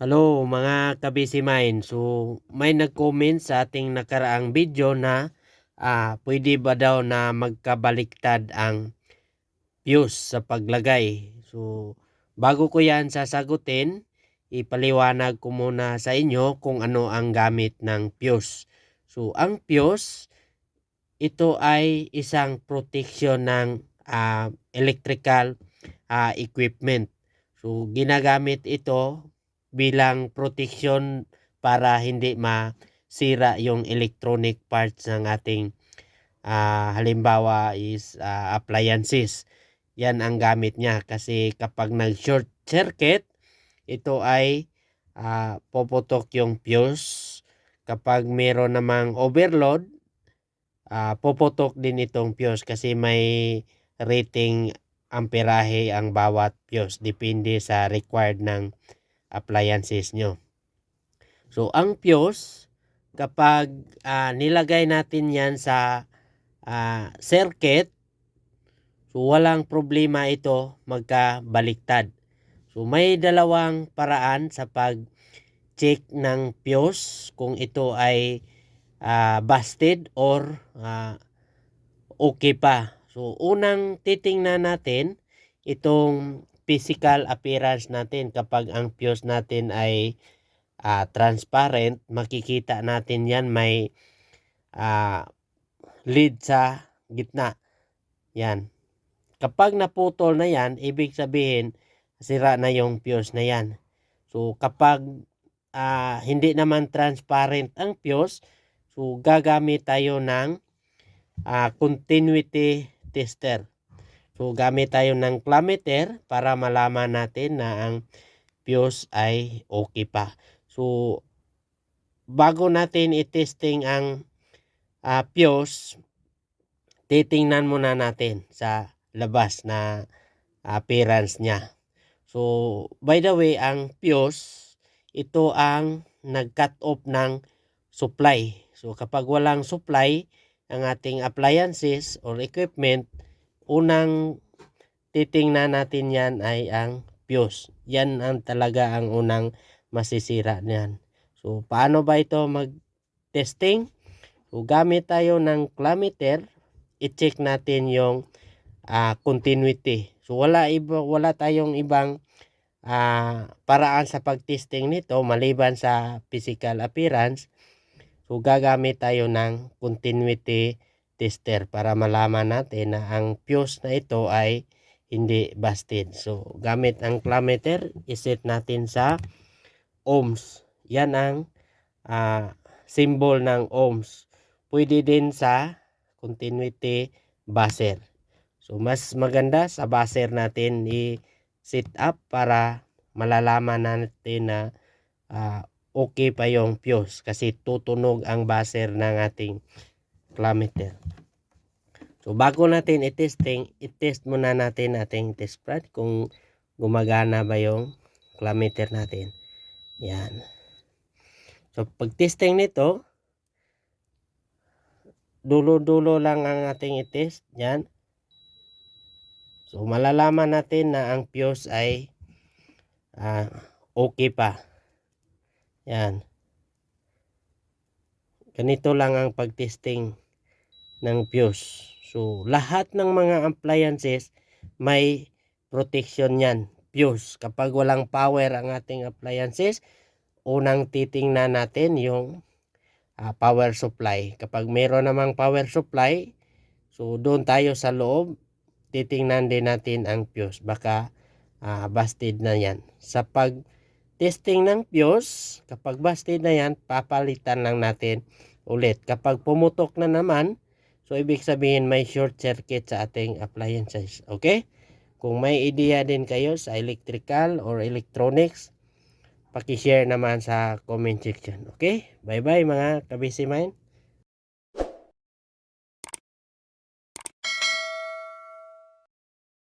Hello mga kabisi mine. So may nag-comment sa ating nakaraang video na ah, pwede ba daw na magkabaliktad ang fuse sa paglagay. So bago ko yan sasagutin, ipaliwanag ko muna sa inyo kung ano ang gamit ng fuse. So ang fuse, ito ay isang protection ng ah, electrical ah, equipment. So ginagamit ito bilang protection para hindi masira yung electronic parts ng ating ah, halimbawa is ah, appliances. Yan ang gamit niya kasi kapag nag-short circuit, ito ay ah, puputok yung fuse. Kapag meron namang overload, ah, puputok din itong fuse kasi may rating amperahe ang bawat fuse depende sa required ng appliances nyo. So, ang fuse, kapag ah, nilagay natin yan sa ah, circuit, so walang problema ito magkabaliktad. So, may dalawang paraan sa pag-check ng fuse kung ito ay ah, busted or ah, okay pa. So, unang titingnan natin itong physical appearance natin kapag ang fuse natin ay ah, transparent, makikita natin yan may ah, lead sa gitna. Yan. Kapag naputol na yan, ibig sabihin sira na yung fuse na yan. So kapag ah, hindi naman transparent ang fuse, so gagamit tayo ng ah, continuity tester. So gamit tayo ng climeter para malaman natin na ang fuse ay okay pa. So bago natin i-testing ang ah, fuse, titingnan muna natin sa labas na appearance niya. So by the way, ang fuse, ito ang nag-cut off ng supply. So kapag walang supply ang ating appliances or equipment, unang titingnan natin yan ay ang fuse. Yan ang talaga ang unang masisira niyan. So, paano ba ito mag-testing? So, gamit tayo ng climeter, i-check natin yung ah, continuity. So, wala, iba, wala tayong ibang ah, paraan sa pag-testing nito maliban sa physical appearance. So, gagamit tayo ng continuity tester para malaman natin na ang fuse na ito ay hindi busted. So, gamit ang climeter, iset natin sa ohms. Yan ang ah, symbol ng ohms. Pwede din sa continuity buzzer. So, mas maganda sa buzzer natin i-set up para malalaman natin na ah, okay pa yung fuse kasi tutunog ang buzzer ng ating climeter. So bago natin i-testing, i-test muna natin ating test pad kung gumagana ba yung climeter natin. Yan. So pag testing nito, dulo-dulo lang ang ating i-test. Yan. So malalaman natin na ang fuse ay ah, okay pa. Yan. Ganito lang ang pag-testing ng fuse. So, lahat ng mga appliances may protection yan. Fuse. Kapag walang power ang ating appliances, unang titingnan natin yung ah, power supply. Kapag meron namang power supply, so doon tayo sa loob, titingnan din natin ang fuse. Baka ah, busted na yan. Sa pag testing ng fuse, kapag busted na yan, papalitan lang natin ulit. Kapag pumutok na naman, so ibig sabihin may short circuit sa ating appliances. Okay? Kung may idea din kayo sa electrical or electronics, paki-share naman sa comment section. Okay? Bye-bye mga kabisi mine.